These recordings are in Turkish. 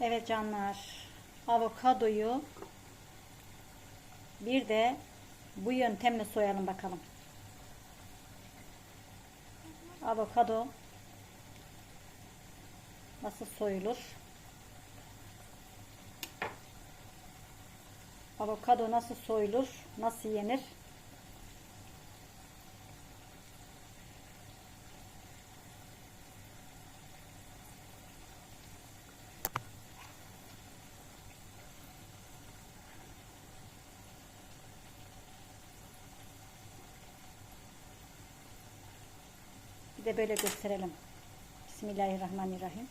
Evet canlar. Avokadoyu bir de bu yöntemle soyalım bakalım. Avokado nasıl soyulur? Avokado nasıl soyulur? Nasıl yenir? De böyle gösterelim. Bismillahirrahmanirrahim.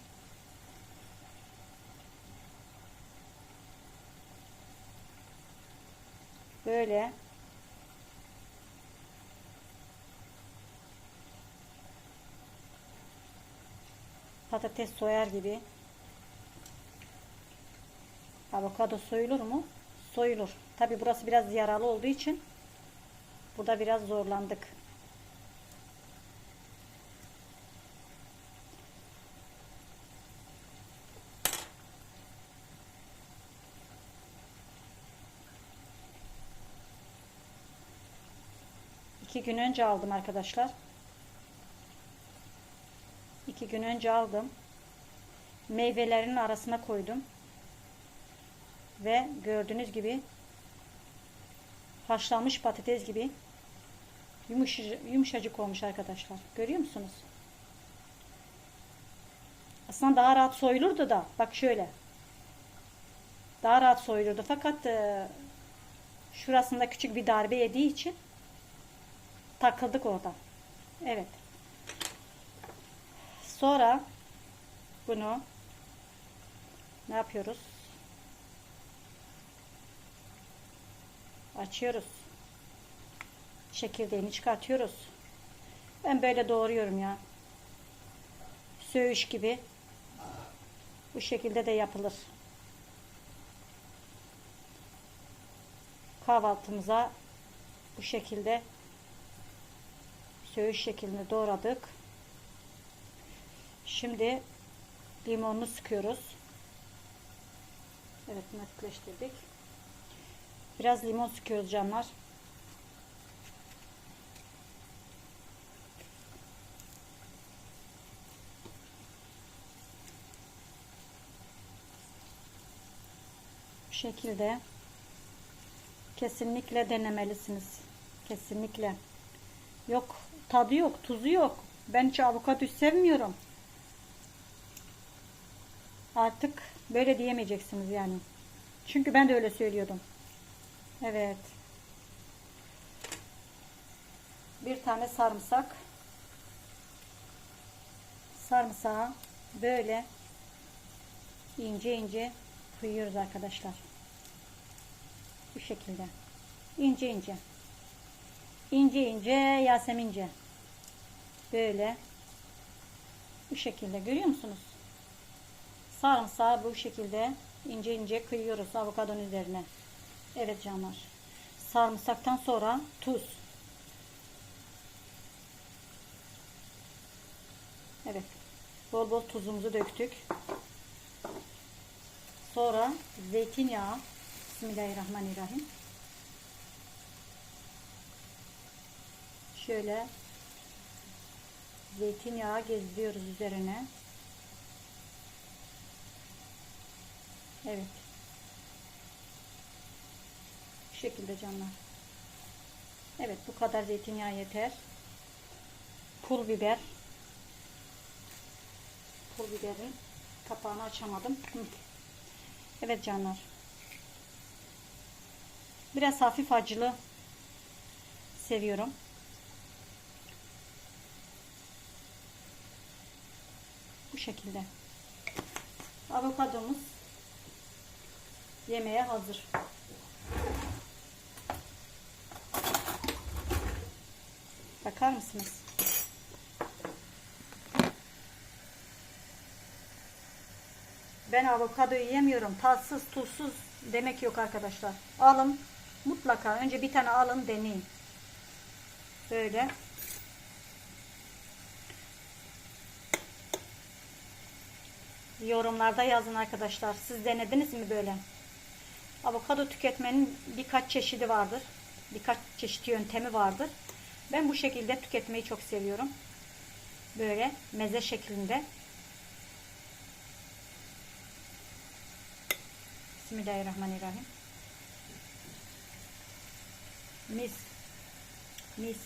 Böyle patates soyar gibi avokado soyulur mu? Soyulur. Tabi burası biraz yaralı olduğu için burada biraz zorlandık. İki gün önce aldım arkadaşlar. İki gün önce aldım. Meyvelerin arasına koydum. Ve gördüğünüz gibi haşlanmış patates gibi yumuşacık olmuş arkadaşlar. Görüyor musunuz? Aslında daha rahat soyulurdu da. Bak şöyle. Daha rahat soyulurdu. Fakat e, şurasında küçük bir darbe yediği için takıldık orada. Evet. Sonra bunu ne yapıyoruz? Açıyoruz. Çekirdeğini çıkartıyoruz. Ben böyle doğruyorum ya. Söğüş gibi. Bu şekilde de yapılır. Kahvaltımıza bu şekilde söğüş şeklinde doğradık. Şimdi limonunu sıkıyoruz. Evet netleştirdik. Biraz limon sıkıyoruz canlar. Bu şekilde kesinlikle denemelisiniz. Kesinlikle. Yok tadı yok, tuzu yok. Ben hiç avokado sevmiyorum. Artık böyle diyemeyeceksiniz yani. Çünkü ben de öyle söylüyordum. Evet. Bir tane sarımsak. Sarımsağı böyle ince ince kıyıyoruz arkadaşlar. Bu şekilde. İnce ince. İnce ince yasemince. Böyle. Bu şekilde görüyor musunuz? Sarımsağı bu şekilde ince ince kıyıyoruz avokadonun üzerine. Evet canlar. Sarımsaktan sonra tuz. Evet. Bol bol tuzumuzu döktük. Sonra zeytinyağı. Bismillahirrahmanirrahim. Şöyle zeytinyağı gezdiriyoruz üzerine. Evet. Bu şekilde canlar. Evet bu kadar zeytinyağı yeter. Pul biber. Pul biberin kapağını açamadım. Evet canlar. Biraz hafif acılı seviyorum. Bu şekilde. Avokadomuz yemeğe hazır. Bakar mısınız? Ben avokado yiyemiyorum. Tatsız, tuzsuz demek yok arkadaşlar. Alın. Mutlaka önce bir tane alın deneyin. Böyle. Yorumlarda yazın arkadaşlar. Siz denediniz mi böyle? Avokado tüketmenin birkaç çeşidi vardır. Birkaç çeşit yöntemi vardır. Ben bu şekilde tüketmeyi çok seviyorum. Böyle meze şeklinde. Bismillahirrahmanirrahim. Mis. Mis.